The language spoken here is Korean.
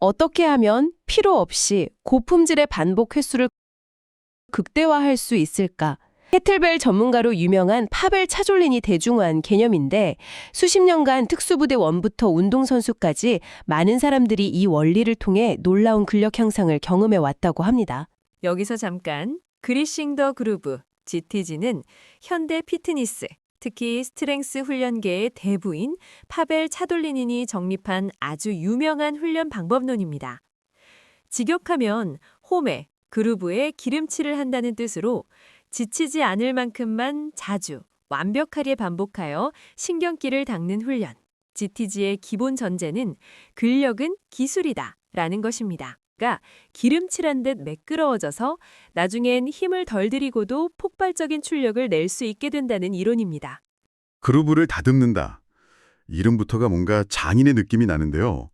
어떻게 하면 필요 없이 고품질의 반복 횟수를 극대화할 수 있을까? 케틀벨 전문가로 유명한 파벨 차졸린이 대중화한 개념인데 수십 년간 특수부대 원부터 운동선수까지 많은 사람들이 이 원리를 통해 놀라운 근력 향상을 경험해 왔다고 합니다. 여기서 잠깐 그리싱 더 그루브 GTG는 현대 피트니스, 특히 스트렝스 훈련계의 대부인 파벨 차돌리닌이 정립한 아주 유명한 훈련 방법론입니다. 직역하면 홈에 그루브에 기름칠을 한다는 뜻으로 지치지 않을 만큼만 자주 완벽하게 반복하여 신경기를 닦는 훈련. GTG의 기본 전제는 근력은 기술이다 라는 것입니다. 가 기름칠한 듯 매끄러워져서 나중엔 힘을 덜 들이고도 폭발적인 출력을 낼 수 있게 된다는 이론입니다. 그루브를 다듬는다. 이름부터가 뭔가 장인의 느낌이 나는데요.